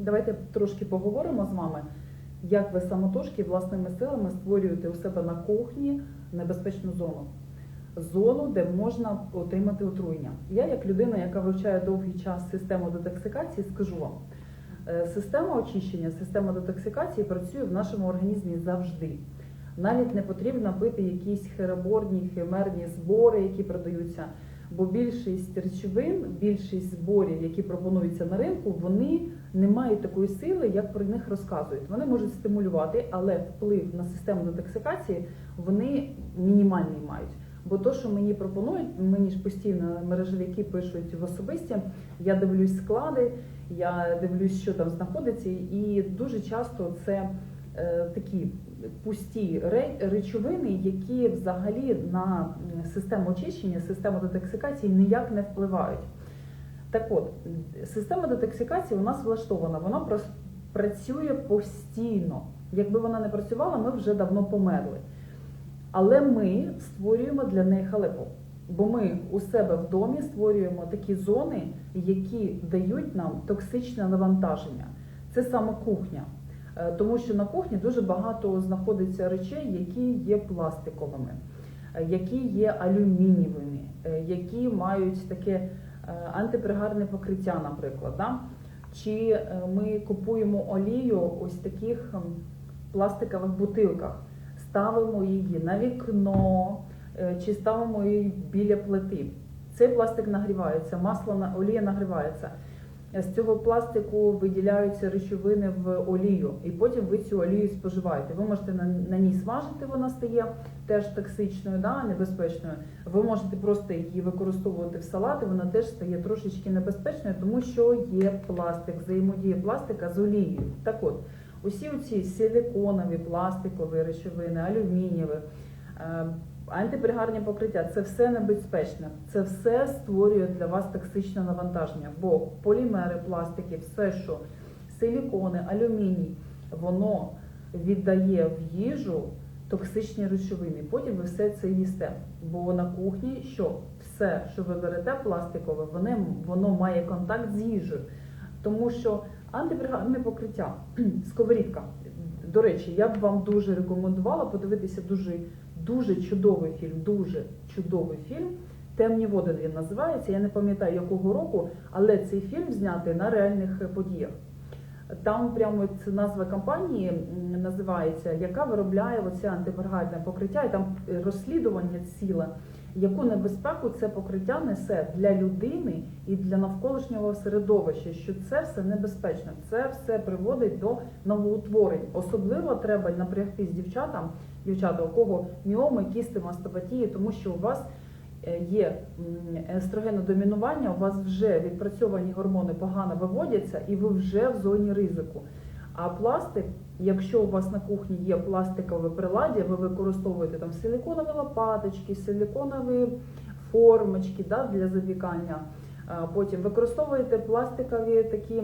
Давайте трошки поговоримо з вами, як ви самотужки власними силами створюєте у себе на кухні небезпечну зону. Зону, де можна отримати отруєння. Я, як людина, яка вивчає довгий час систему детоксикації, скажу вам, е, система очищення, система детоксикації працює в нашому організмі завжди. Навіть не потрібно пити якісь хероборні, химерні збори, які продаються. Бо більшість речовин, більшість зборів, які пропонуються на ринку, вони не мають такої сили, як про них розказують. Вони можуть стимулювати, але вплив на систему детоксикації вони мінімальний мають. Бо то, що мені пропонують, мені ж постійно мережевики пишуть в особисті, я дивлюсь склади, я дивлюсь, що там знаходиться, і дуже часто це е, такі пусті ре- речовини, які взагалі на систему очищення, систему детоксикації ніяк не впливають. Так от, система детоксикації у нас влаштована, вона працює постійно. Якби вона не працювала, ми вже давно померли. Але ми створюємо для неї халепу. Бо ми у себе в домі створюємо такі зони, які дають нам токсичне навантаження. Це саме кухня. Е, Тому що на кухні дуже багато знаходиться речей, які є пластиковими, е, які є алюмінієвими, е, які мають таке антипригарне покриття, наприклад. Да? Чи е, ми купуємо олію ось таких ем, пластикових бутилках, ставимо її на вікно, е, чи ставимо її біля плити. Цей пластик нагрівається, масло на олія нагрівається. З цього пластику виділяються речовини в олію, і потім ви цю олію споживаєте. Ви можете на, на ній смажити, вона стає теж токсичною, да, небезпечною. Ви можете просто її використовувати в салати, вона теж стає трошечки небезпечною, тому що є пластик, взаємодія пластика з олією. Так от, усі оці силиконові, пластикові речовини, алюмінієві, е, антипригарні покриття це все небезпечне. Це все створює для вас токсичне навантаження. Бо полімери, пластики, все, що силікони, алюміній, воно віддає в їжу токсичні речовини. Потім ви все це їсте. Бо на кухні що все, що ви берете пластикове, воно, воно має контакт з їжею. Тому що антипригарне покриття, сковорідка. До речі, я б вам дуже рекомендувала подивитися дуже дуже чудовий фільм, дуже чудовий фільм. Темні води він називається. Я не пам'ятаю якого року, але цей фільм знятий на реальних подіях. Там прямо назва компанії називається, яка виробляє оце антипригарне покриття, і там розслідування ціле, яку небезпеку це покриття несе для людини і для навколишнього середовища, що це все небезпечно, це все приводить до новоутворень. Особливо треба напрягтись дівчатам, дівчата, у кого міоми, кісти, мастопатії, тому що у вас е, є естрогенодомінування, у вас вже відпрацьовані гормони погано виводяться, і ви вже в зоні ризику. А пластик, якщо у вас на кухні є пластикове приладдя, ви використовуєте там силиконові лопаточки, силиконові формочки да, для запікання. Потім використовуєте пластикові такі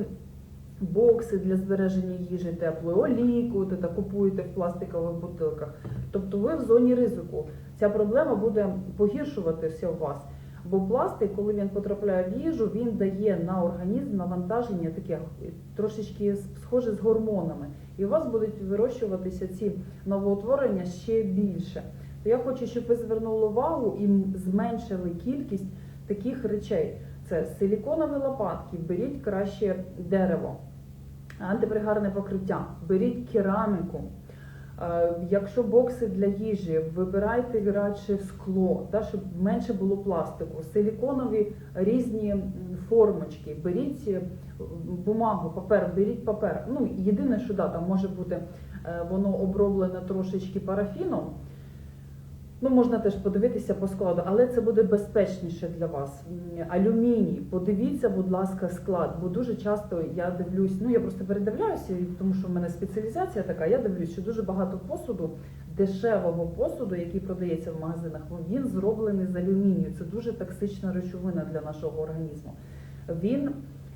бокси для збереження їжі теплої, олійку та купуєте в пластикових бутилках. Тобто ви в зоні ризику. Ця проблема буде погіршуватися у вас. Бо пластик, коли він потрапляє в їжу, він дає на організм навантаження таке трошечки схоже з гормонами. І у вас будуть вирощуватися ці новоутворення ще більше. То я хочу, щоб ви звернули увагу і зменшили кількість таких речей. Це силіконові лопатки, беріть краще дерево, антипригарне покриття, беріть кераміку. Е, Якщо бокси для їжі, вибирайте радше скло, та, щоб менше було пластику, силіконові різні формочки, беріть е, бумагу, папер, беріть папер. Ну, єдине, що да, там може бути е, воно оброблене трошечки парафіном. Ну, можна теж подивитися по складу, але це буде безпечніше для вас. Алюміній, подивіться, будь ласка, склад, бо дуже часто я дивлюсь, ну я просто передивляюся, тому що в мене спеціалізація така, я дивлюсь, що дуже багато посуду, дешевого посуду, який продається в магазинах, він зроблений з алюмінію. Це дуже токсична речовина для нашого організму. Він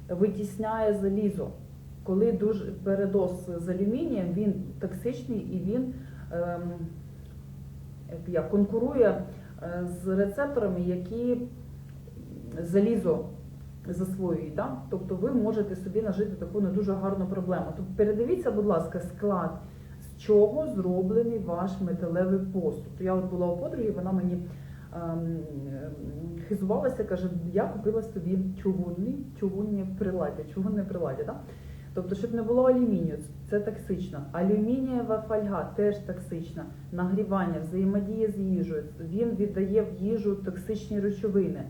витісняє залізо. Коли дуже передоз з алюмінієм, він токсичний і він. Ем, як конкурує е, з рецепторами, які залізо засвоюють. Да? Тобто ви можете собі нажити таку не дуже гарну проблему. Тобто передивіться, будь ласка, склад, з чого зроблений ваш металевий посуд. Я от була у подруги, вона мені ем, хизувалася, каже, я купила собі чугунний, чугунні приладдя, чугунне приладдя. Да? Тобто, щоб не було алюмінію, це токсично. Алюмінієва фольга теж токсична. Нагрівання, взаємодія з їжею. Він віддає в їжу токсичні речовини.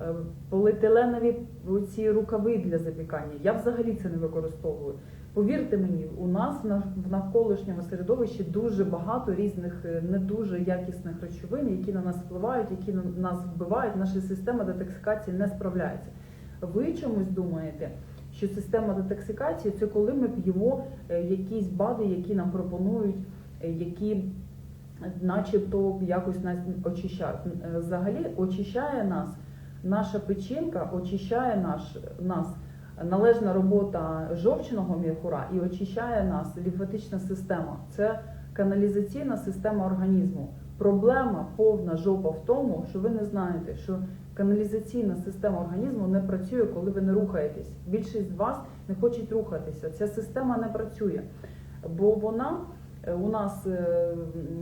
Е, Поліетиленові ці рукави для запікання. Я взагалі це не використовую. Повірте мені, у нас в навколишньому середовищі дуже багато різних е, не дуже якісних речовин, які на нас впливають, які на нас вбивають. Наша система детоксикації не справляється. Ви чомусь думаєте, що система детоксикації це коли ми п'ємо е, якісь БАДи, які нам пропонують, е, які начебто якось нас очищають. Е, Взагалі очищає нас наша печінка, очищає наш, нас належна робота жовчного міхура і очищає нас лімфатична система. Це каналізаційна система організму. Проблема повна жопа в тому, що ви не знаєте, що каналізаційна система організму не працює, коли ви не рухаєтесь. Більшість з вас не хочуть рухатися. Ця система не працює, бо вона е, у нас е,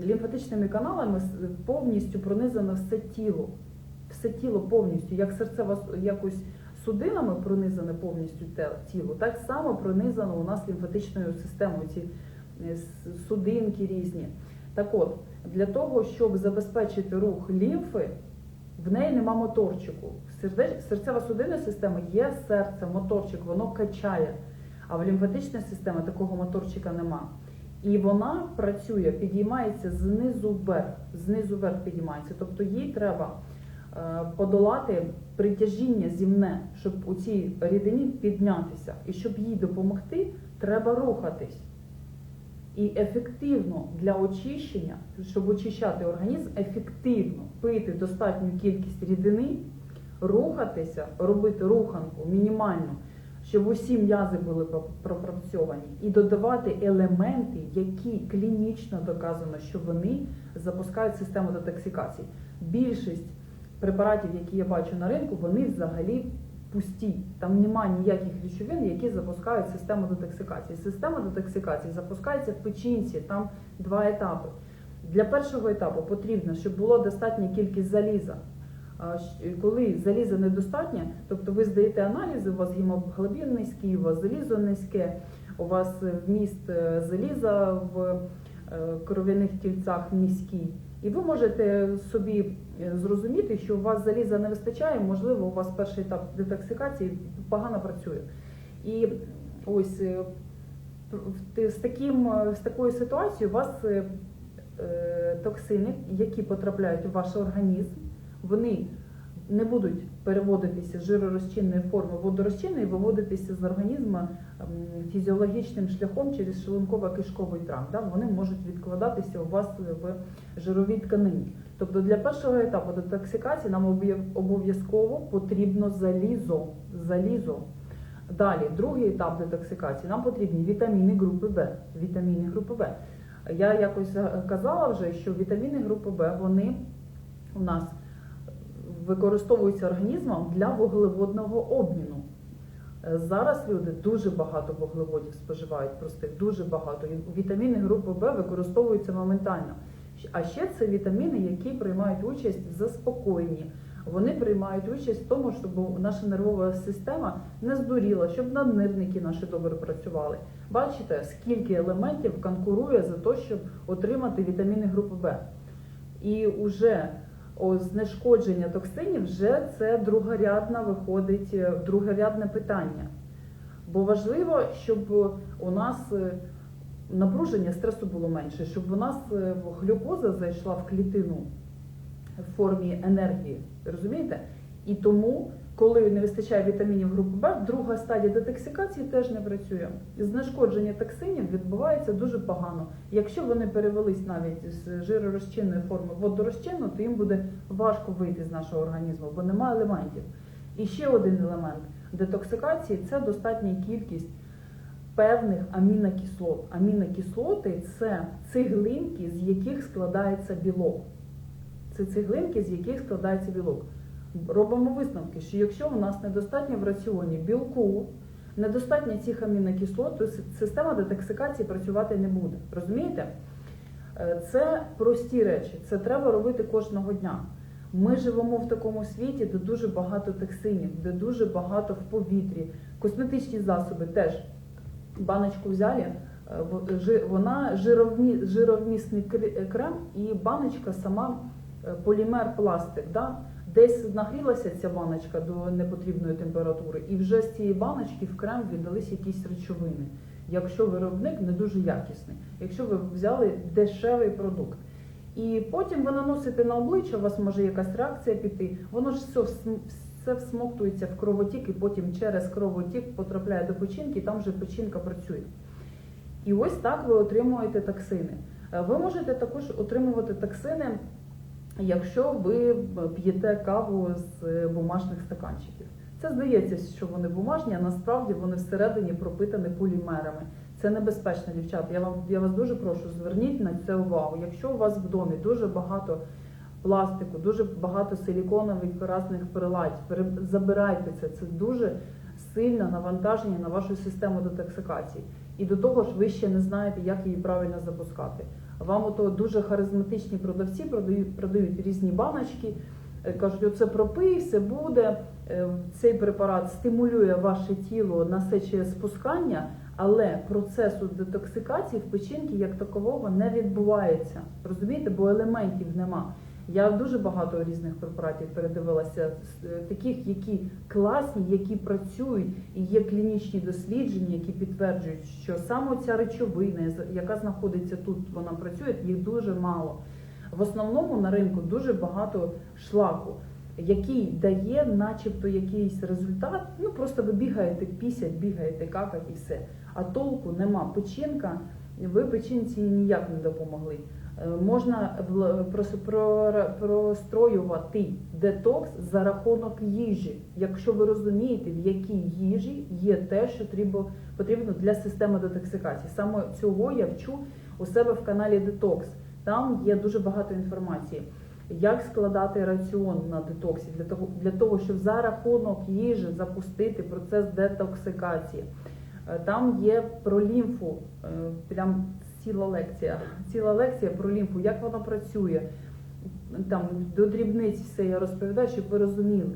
лімфатичними каналами повністю пронизано все тіло. Все тіло повністю, як серцева якось судинами пронизане повністю тіло, так само пронизано у нас лімфатичною системою, ці е, судинки різні. Так от, для того, щоб забезпечити рух лімфи, в неї нема моторчику. Серцева судинна система є серце, моторчик, воно качає. А в лімфатичній системі такого моторчика нема. І вона працює, підіймається знизу вверх, знизу вверх підіймається. Тобто їй треба е, подолати притяжіння зімне, щоб у цій рідині піднятися. І щоб їй допомогти, треба рухатись. І ефективно для очищення, щоб очищати організм, ефективно пити достатню кількість рідини, рухатися, робити руханку мінімальну, щоб усі м'язи були пропрацьовані, і додавати елементи, які клінічно доказано, що вони запускають систему детоксикації. Більшість препаратів, які я бачу на ринку, вони взагалі пусті. Там немає ніяких речовин, які запускають систему детоксикації. Система детоксикації запускається в печінці, там два етапи. Для першого етапу потрібно, щоб було достатня кількість заліза. Коли заліза недостатнє, тобто ви здаєте аналізи, у вас гемоглобін низький, у вас залізо низьке, у вас е, вміст е, заліза в е, кров'яних тільцях низький. І ви можете собі е, зрозуміти, що у вас заліза не вистачає, можливо, у вас перший етап детоксикації погано працює. І ось е, з, таким, е, з такою ситуацією у вас токсини, які потрапляють у ваш організм, вони не будуть переводитися з жиророзчинної форми в водорозчинну і виводитися з організму фізіологічним шляхом через шлунково-кишковий тракт. Да? Вони можуть відкладатися у вас в жировій тканині. Тобто для першого етапу детоксикації нам обов'язково потрібно залізо. залізо. Далі, другий етап детоксикації, нам потрібні вітаміни групи Б. Вітаміни групи Б. Я якось е, казала вже, що вітаміни групи Б вони у нас використовуються організмом для вуглеводного обміну. Е, Зараз люди дуже багато вуглеводів споживають простих, дуже багато. Вітаміни групи Б використовуються моментально. А ще це вітаміни, які приймають участь в заспокоєнні. Вони приймають участь в тому, щоб наша нервова система не здуріла, щоб наднирники наші добре працювали. Бачите, скільки елементів конкурує за те, щоб отримати вітаміни групи Б. І вже знешкодження токсинів вже це другорядна виходить е, другорядне питання. Бо важливо, щоб у нас е, напруження стресу було менше, щоб у нас е, глюкоза зайшла в клітину в формі енергії. Розумієте? І тому, коли не вистачає вітамінів групи Б, друга стадія детоксикації теж не працює. Знешкодження токсинів відбувається дуже погано. Якщо вони перевелись навіть з жиророзчинної форми в водорозчинну, то їм буде важко вийти з нашого організму, бо немає елементів. І ще один елемент детоксикації це достатня кількість певних амінокислот. Амінокислоти це цеглинки, з яких складається білок. Це цеглинки, з яких складається білок. Робимо висновки, що якщо у нас недостатньо в раціоні білку, недостатньо цих амінокислот, то система детоксикації працювати не буде. Розумієте? Е, Це прості речі, це треба робити кожного дня. Ми живемо в такому світі, де дуже багато токсинів, де дуже багато в повітрі. Косметичні засоби теж баночку взяли, е, вона жировмі, жировмісний крем і баночка сама е, полімер пластик. Да? Десь нагрілася ця баночка до непотрібної температури, і вже з цієї баночки в крем віддались якісь речовини. Якщо виробник не дуже якісний, якщо ви взяли дешевий продукт. І потім ви наносите на обличчя, у вас може якась реакція піти, воно ж все, все всмоктується в кровотік і потім через кровотік потрапляє до печінки, і там вже печінка працює. І ось так ви отримуєте токсини. Е, Ви можете також отримувати токсини, якщо ви п'єте каву з бумажних стаканчиків. Це здається, що вони бумажні, а насправді вони всередині пропитані полімерами. Це небезпечно, дівчата. Я вам я вас дуже прошу, зверніть на це увагу. Якщо у вас в домі дуже багато пластику, дуже багато силіконових різних приладь, пере- забирайте це. Це дуже сильне навантаження на вашу систему детоксикації. І до того ж, ви ще не знаєте, як її правильно запускати. Вам ото дуже харизматичні продавці продають, продають різні баночки, е, кажуть, оце пропий, все буде. Е, Цей препарат стимулює ваше тіло на сече спускання, але процесу детоксикації в печінці як такового не відбувається. Розумієте, бо елементів нема. Я дуже багато різних препаратів передивилася, е, таких, які класні, які працюють, і є клінічні дослідження, які підтверджують, що саме ця речовина, яка знаходиться тут, вона працює, їх дуже мало. В основному на ринку дуже багато шлаку, який дає, начебто, якийсь результат. Ну просто ви бігаєте, пісять, бігаєте, какать і все. А толку нема. Печінка, ви печінці ніяк не допомогли. Е, Можна простроювати детокс за рахунок їжі, якщо ви розумієте, в якій їжі є те, що потрібно для системи детоксикації. Саме цього я вчу у себе в каналі Детокс. Там є дуже багато інформації. Як складати раціон на детоксі для того, для того, щоб за рахунок їжі запустити процес детоксикації. Е, Там є про лімфу, е, прям ціла лекція. Ціла лекція про лімфу, як вона працює. Там до дрібниць все я розповідаю, щоб ви розуміли.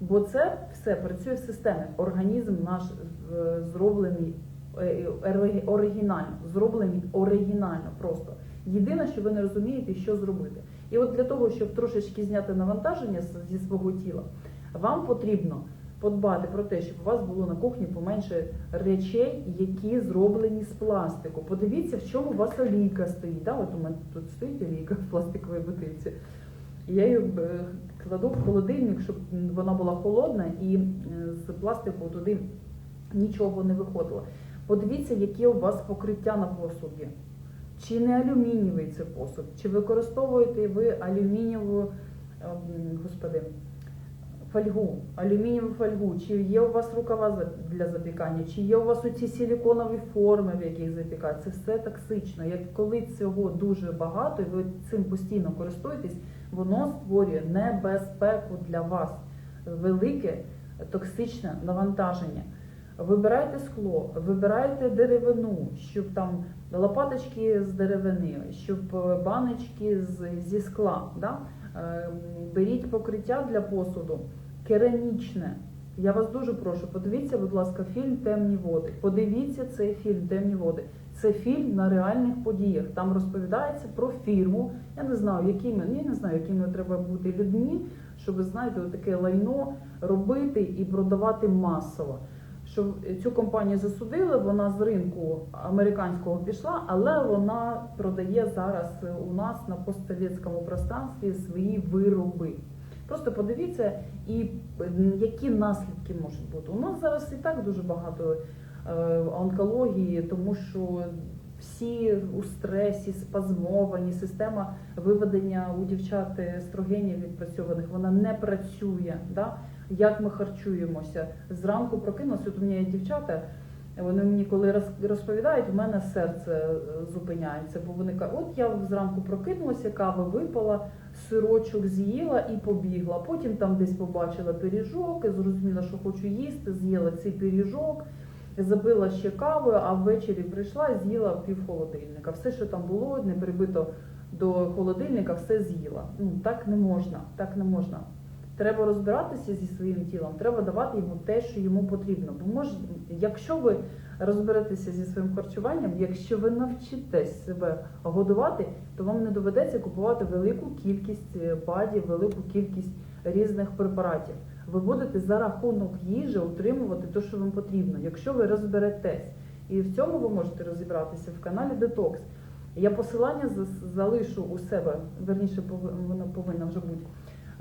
Бо це все працює в системі. Організм наш е, зроблений е, оригінально, зроблений оригінально просто. Єдине, що ви не розумієте, що зробити. І от для того, щоб трошечки зняти навантаження зі свого тіла, вам потрібно подбати про те, щоб у вас було на кухні поменше речей, які зроблені з пластику. Подивіться, в чому у вас олійка стоїть. Да? От у мене тут стоїть олійка в пластиковій бутильці. Я її е, кладу в холодильник, щоб вона була холодна, і е, з пластику туди нічого не виходило. Подивіться, яке у вас покриття на посуді. Чи не алюмінієвий це посуд? Чи використовуєте ви алюмінієву, ем, господи, фольгу, алюмінієву фольгу? Чи є у вас рукава для запікання? Чи є у вас оці силіконові форми, в яких запікають? Це все токсично. Як коли цього дуже багато, і ви цим постійно користуєтесь, воно створює небезпеку для вас, велике токсичне навантаження. Вибирайте скло, вибирайте деревину, щоб там лопаточки з деревини, щоб е, баночки з, зі скла. Да? Е, Беріть покриття для посуду керамічне. Я вас дуже прошу, подивіться, будь ласка, фільм Темні води. Подивіться цей фільм Темні води. Це фільм на реальних подіях. Там розповідається про фірму. Я не знаю, якими я не знаю, якими треба бути людьми, щоб знаєте, таке лайно робити і продавати масово. Що цю компанію засудили, вона з ринку американського пішла, але вона продає зараз у нас на постсовєтському пространстві свої вироби. Просто подивіться, і які наслідки можуть бути. У нас зараз і так дуже багато е, онкології, тому що всі у стресі, спазмовані, система виведення у дівчат естрогенів відпрацьованих, вона не працює. Да? Як ми харчуємося? Зранку прокинулася, от у мене є дівчата, Вони мені коли розповідають, у мене серце е, зупиняється, бо вони кажуть, от я зранку прокинулася, кава випала, сирочок з'їла і побігла. Потім там десь побачила пиріжок, і зрозуміла, що хочу їсти, з'їла цей пиріжок, забила ще кавою, а ввечері прийшла і з'їла пів холодильника. Все, що там було, не прибито до холодильника, все з'їла. Ну так не можна, так не можна. Треба розбиратися зі своїм тілом, треба давати йому те, що йому потрібно. Бо може, якщо ви розберетеся зі своїм харчуванням, якщо ви навчитесь себе годувати, то вам не доведеться купувати велику кількість е, БАДів, велику кількість різних препаратів. Ви будете за рахунок їжі отримувати те, що вам потрібно, якщо ви розберетесь. І в цьому ви можете розібратися в каналі Detox. Я посилання залишу у себе, верніше пов- воно повинно вже бути.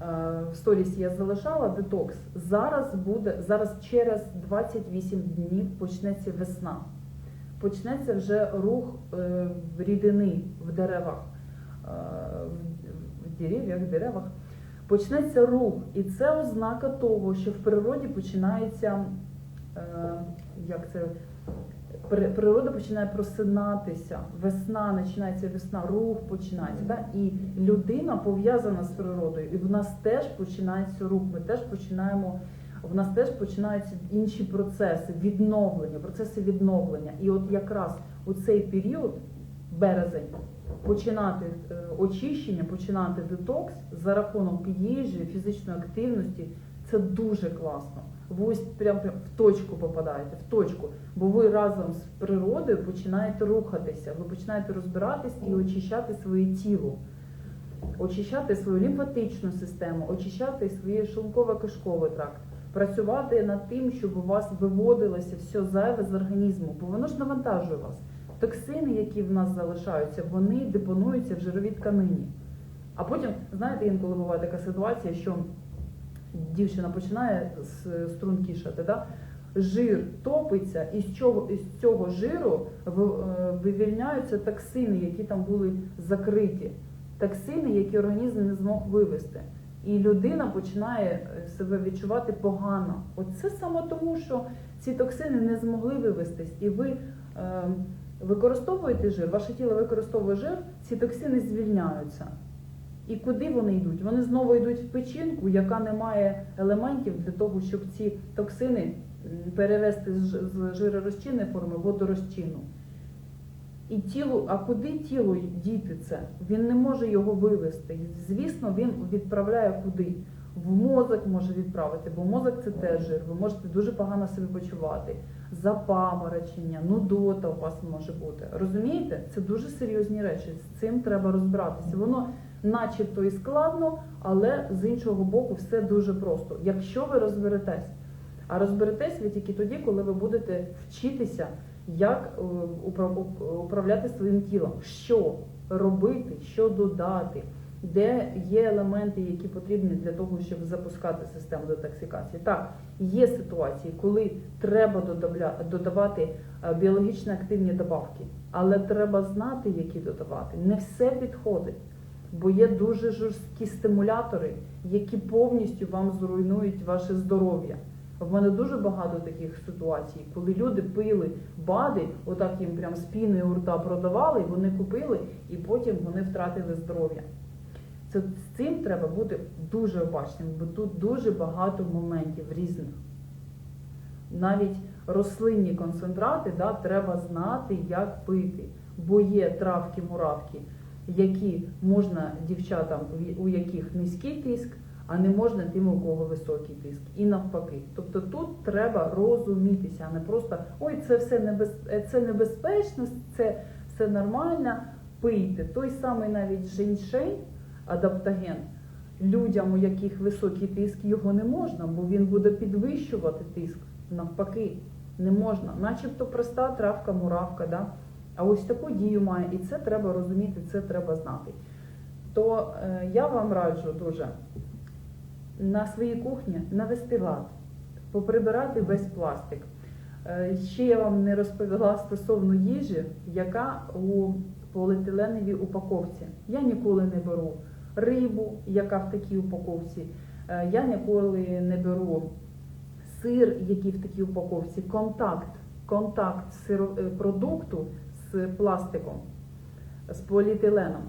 Е, В сторіс я залишала детокс. Зараз буде зараз через 28 днів почнеться весна. Почнеться вже рух е, рідини в деревах, е, в- дерев'ях, деревах. Почнеться рух, і це ознака того, що в природі починається, як це природа починає просинатися, весна починається весна, рух починається. Да? І людина пов'язана з природою, і в нас теж починається рух. Ми теж починаємо, в нас теж починаються інші процеси відновлення, процеси відновлення. І от якраз у цей період, березень, починати е, очищення, починати детокс за рахунок їжі, фізичної активності. Це дуже класно. Ви ось прям, прям в точку попадаєте, в точку. Бо ви разом з природою починаєте рухатися, ви починаєте розбиратись і очищати своє тіло, очищати свою лімфатичну систему, очищати свій шлунково-кишковий тракт, працювати над тим, щоб у вас виводилося все зайве з організму, бо воно ж навантажує вас. Токсини, які в нас залишаються, вони депонуються в жировій тканині. А потім, знаєте, інколи буває така ситуація, що дівчина починає з струн кішати, да? жир топиться, і з чого із цього жиру е, вивільняються токсини, які там були закриті. Токсини, які організм не змог вивести. І людина починає е, себе відчувати погано. Оце саме тому, що ці токсини не змогли вивестись, і ви е, використовуєте жир, ваше тіло використовує жир, ці токсини звільняються. І куди вони йдуть? Вони знову йдуть в печінку, яка не має елементів для того, щоб ці токсини перевести з жиророзчинної форми в водорозчинну. І тіло, а куди тіло діти це? Він не може його вивести. Звісно, він відправляє куди? В мозок може відправити, бо мозок це теж жир. Ви можете дуже погано себе почувати. Запаморочення, нудота у вас може бути. Розумієте? Це дуже серйозні речі. З цим треба розбиратися. Воно начебто і складно, але з іншого боку, все дуже просто. Якщо ви розберетесь. А розберетесь ви тільки тоді, коли ви будете вчитися, як е, управляти своїм тілом, що робити, що додати, де є елементи, які потрібні для того, щоб запускати систему детоксикації. Так, є ситуації, коли треба додавати е, біологічно активні добавки, але треба знати, які додавати. Не все підходить. Бо є дуже жорсткі стимулятори, які повністю вам зруйнують ваше здоров'я. В мене дуже багато таких ситуацій, коли люди пили бади, отак їм прям з піною у рта продавали, вони купили і потім вони втратили здоров'я. Це з цим треба бути дуже обачним, бо тут дуже багато моментів різних. Навіть рослинні концентрати да, треба знати, як пити, бо є травки-муравки, які можна дівчатам, у яких низький тиск, а не можна тим, у кого високий тиск. І навпаки. Тобто тут треба розумітися, а не просто ой, це все небез... це небезпечно, це все нормально. Пийте. Той самий навіть женьшень, адаптоген, людям, у яких високий тиск, його не можна, бо він буде підвищувати тиск. Навпаки, не можна. Начебто проста травка, муравка, да? А ось таку дію має, і це треба розуміти, це треба знати. То е, я вам раджу дуже на своїй кухні навести лад, поприбирати весь пластик. Е, Ще я вам не розповіла стосовно їжі, яка у поліетиленовій упаковці. Я ніколи не беру рибу, яка в такій упаковці. Е, Я ніколи не беру сир, який в такій упаковці, контакт контакт сиро- е, продукту з пластиком, з поліетиленом.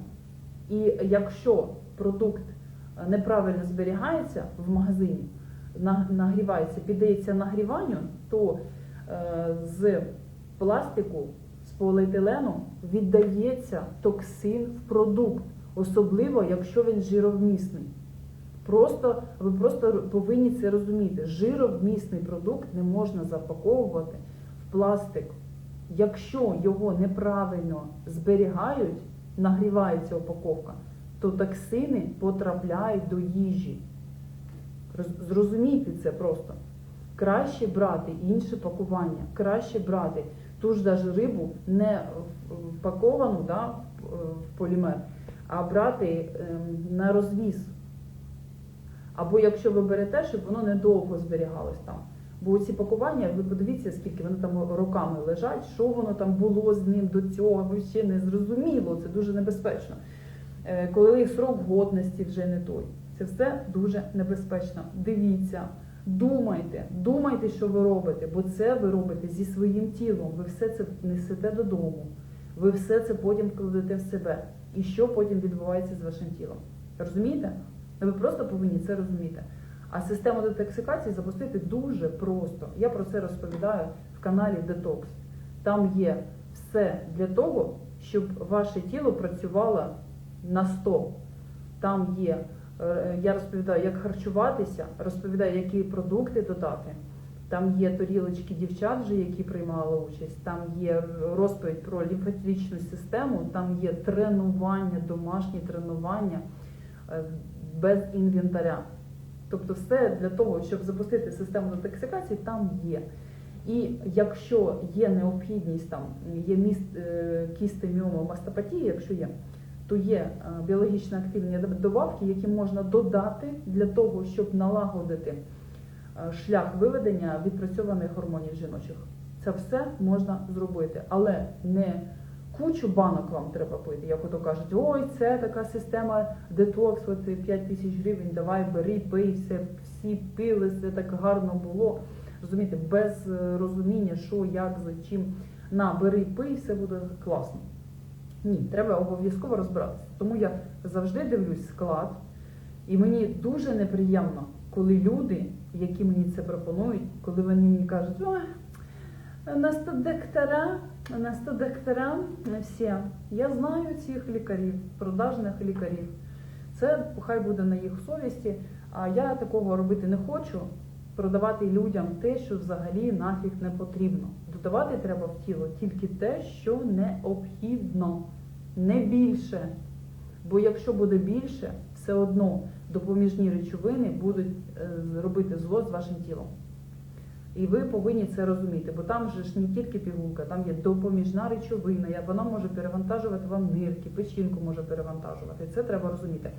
І якщо продукт неправильно зберігається в магазині, нагрівається, піддається нагріванню, то е, з пластику, з поліетилену віддається токсин в продукт, особливо якщо він жировмісний. Просто ви просто повинні це розуміти. Жировмісний продукт не можна запаковувати в пластик. Якщо його неправильно зберігають, нагрівається упаковка, то токсини потрапляють до їжі. Зрозумійте це просто. Краще брати інше пакування, краще брати ту ж даже рибу не впаковану да, в- в полімер, а брати ем, на розвіз. Або якщо ви берете, щоб воно недовго зберігалось там. Бо ці пакування, ви подивіться, скільки вони там роками лежать, що воно там було з ним до цього, ще не зрозуміло, це дуже небезпечно. Е, Коли срок годності вже не той. Це все дуже небезпечно. Дивіться, думайте, думайте, що ви робите, бо це ви робите зі своїм тілом. Ви все це несете додому. Ви все це потім кладете в себе. І що потім відбувається з вашим тілом? Розумієте? Ви просто повинні це розуміти. А систему детоксикації запустити дуже просто. Я про це розповідаю в каналі Detox. Там є все для того, щоб ваше тіло працювало на 100. Там є, е, я розповідаю, як харчуватися, розповідаю, які продукти додати. Там є торілочки дівчат, вже, які приймали участь, там є розповідь про лімфатичну систему, там є тренування, домашні тренування е, без інвентаря. Тобто все для того, щоб запустити систему детоксикації, там є. І якщо є необхідність, там є міст, е, кісти міома мастопатії, якщо є, то є е, біологічно активні добавки, які можна додати для того, щоб налагодити е, шлях виведення відпрацьованих гормонів жіночих. Це все можна зробити, але не кучу банок вам треба пити. Як ото кажуть, ой, це така система детокс, от 5 тисяч гривень, давай бери, пий, все, всі пили, все так гарно було. Розумієте, без е, розуміння, що, як, за чим. На, бери, пий, все буде класно. Ні, треба обов'язково розбиратися. Тому я завжди дивлюсь склад, і мені дуже неприємно, коли люди, які мені це пропонують, коли вони мені кажуть, ой, у нас тут доктора, у нас тут доктора всі. Я знаю цих лікарів, продажних лікарів. Це хай буде на їх совісті, а я такого робити не хочу. Продавати людям те, що взагалі нафіг не потрібно. Додавати треба в тіло тільки те, що необхідно, не більше. Бо якщо буде більше, все одно допоміжні речовини будуть е, робити зло з вашим тілом. І ви повинні це розуміти, бо там же ж не тільки пігулка, там є допоміжна речовина, я- вона може перевантажувати вам нирки, печінку може перевантажувати. Це треба розуміти.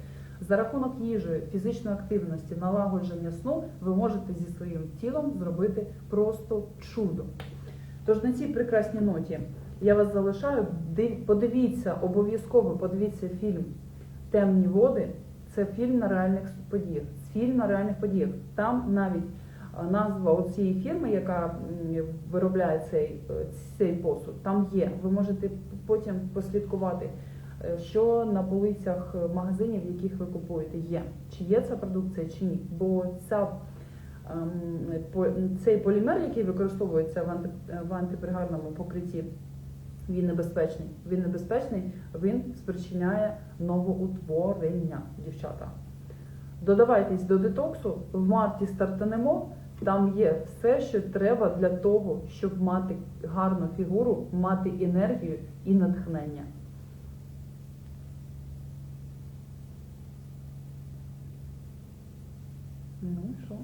За рахунок їжі, фізичної активності, налагодження сну ви можете зі своїм тілом зробити просто чудо. Тож на цій прекрасній ноті я вас залишаю. Подивіться, обов'язково подивіться фільм Темні води. Це фільм на реальних подіях. Фільм на реальних подіях. Там навіть назва цієї фірми, яка виробляє цей, е, цей посуд, там є. Ви можете потім послідкувати, е, що на полицях магазинів, яких ви купуєте, є. Чи є ця продукція, чи ні. Бо ця ем, цей полімер, який використовується в антипригарному покритті, він небезпечний. Він небезпечний, він спричиняє новоутворення, дівчата. Додавайтесь до детоксу, в марті стартанемо. Там є все, що треба для того, щоб мати гарну фігуру, мати енергію і натхнення. Ну і що?